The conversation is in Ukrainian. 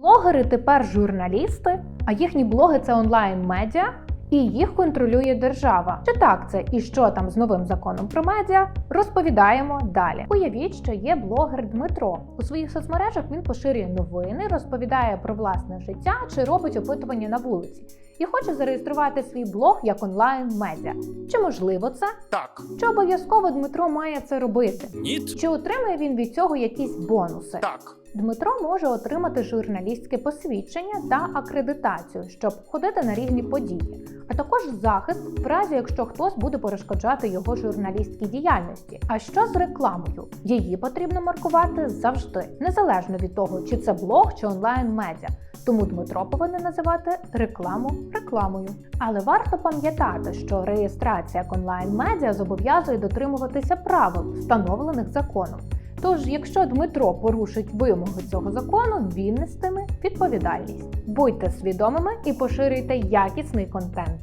Блогери тепер журналісти, а їхні блоги це онлайн-медіа, і їх контролює держава. Чи так це і що там з новим законом про медіа? Розповідаємо далі. Уявіть, що є блогер Дмитро. У своїх соцмережах він поширює новини, розповідає про власне життя чи робить опитування на вулиці. І хоче зареєструвати свій блог як онлайн-медіа. Чи можливо це? Так. Чи обов'язково Дмитро має це робити? Ні. Чи отримає він від цього якісь бонуси? Так. Дмитро може отримати журналістське посвідчення та акредитацію, щоб ходити на різні події, а також захист в разі, якщо хтось буде перешкоджати його журналістській діяльності. А що з рекламою? Її потрібно маркувати завжди, незалежно від того, чи це блог чи онлайн-медіа. Тому Дмитро повинен називати рекламу рекламою. Але варто пам'ятати, що реєстрація як онлайн-медіа зобов'язує дотримуватися правил, встановлених законом. Тож, якщо Дмитро порушить вимоги цього закону, він нестиме відповідальність. Будьте свідомими і поширюйте якісний контент.